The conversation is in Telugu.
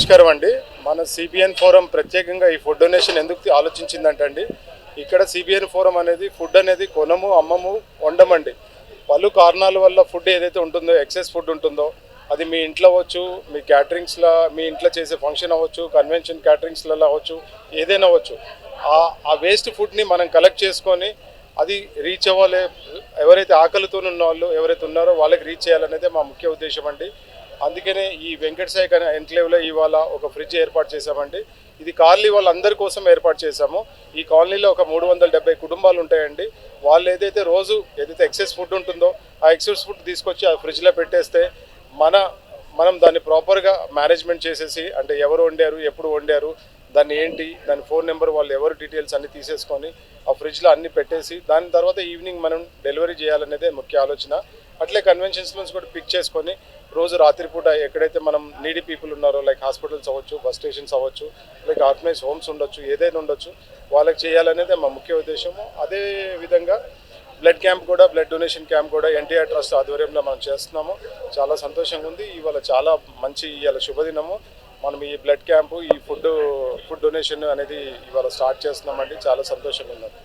నమస్కారం అండి. మన సిబిఎన్ ఫోరం ప్రత్యేకంగా ఈ ఫుడ్ డొనేషన్ ఎందుకు ఆలోచించిందంటే అండి ఇక్కడ సిబిఎన్ ఫోరం అనేది ఫుడ్ అనేది కొనము అమ్మము వండమండి. పలు కారణాల వల్ల ఫుడ్ ఏదైతే ఉంటుందో ఎక్సెస్ ఫుడ్ ఉంటుందో అది మీ ఇంట్లో అవ్వచ్చు మీ క్యాటరింగ్స్లో మీ ఇంట్లో చేసే ఫంక్షన్ అవ్వచ్చు కన్వెన్షన్ క్యాటరింగ్స్లలో అవ్వచ్చు ఏదైనా అవ్వచ్చు. ఆ ఆ వేస్ట్ ఫుడ్ని మనం కలెక్ట్ చేసుకొని అది రీచ్ అవ్వాలి. ఎవరైతే ఆకలితో ఉన్న వాళ్ళు ఎవరైతే ఉన్నారో వాళ్ళకి రీచ్ చేయాలనేదే మా ముఖ్య ఉద్దేశం అండి. అందుకనే ఈ వెంకట సాయి ఎన్క్లేవ్లో ఇవాళ ఒక ఫ్రిడ్జ్ ఏర్పాటు చేశామండి. ఇది కాలనీ వాళ్ళందరి కోసం ఏర్పాటు చేశాము. ఈ కాలనీలో ఒక మూడు వందల డెబ్బై కుటుంబాలు ఉంటాయండి. వాళ్ళు ఏదైతే రోజు ఏదైతే ఎక్సెస్ ఫుడ్ ఉంటుందో ఆ ఎక్సెస్ ఫుడ్ తీసుకొచ్చి ఆ ఫ్రిడ్జ్లో పెట్టేస్తే మన మనం దాన్ని ప్రాపర్గా మేనేజ్మెంట్ చేసేసి అంటే ఎవరు వండారు ఎప్పుడు వండారు దాన్ని ఏంటి దాని ఫోన్ నెంబర్ వాళ్ళు ఎవరు డీటెయిల్స్ అన్ని తీసేసుకొని ఆ ఫ్రిడ్జ్లో అన్ని పెట్టేసి దాని తర్వాత ఈవినింగ్ మనం డెలివరీ చేయాలనేదే ముఖ్య ఆలోచన. అట్లే కన్వెన్షన్స్ నుంచి కూడా పిక్ చేసుకొని రోజు రాత్రిపూట ఎక్కడైతే మనం నీడీ పీపుల్ ఉన్నారో లైక్ హాస్పిటల్స్ అవ్వచ్చు బస్ స్టేషన్స్ అవ్వచ్చు లైక్ ఆర్గనైజ్ హోమ్స్ ఉండొచ్చు ఏదైనా ఉండొచ్చు వాళ్ళకి చేయాలనేది మా ముఖ్య ఉద్దేశము. అదే విధంగా బ్లడ్ క్యాంప్ కూడా బ్లడ్ డొనేషన్ క్యాంప్ కూడా ఎన్టీఆర్ ట్రస్ట్ ఆధ్వర్యంలో మనం చేస్తున్నాము. చాలా సంతోషంగా ఉంది. ఇవాళ చాలా మంచి ఇవాళ శుభదినము. మనం ఈ బ్లడ్ క్యాంపు ఈ ఫుడ్ ఫుడ్ డొనేషన్ అనేది ఇవాళ స్టార్ట్ చేస్తున్నామండి. చాలా సంతోషంగా ఉన్నది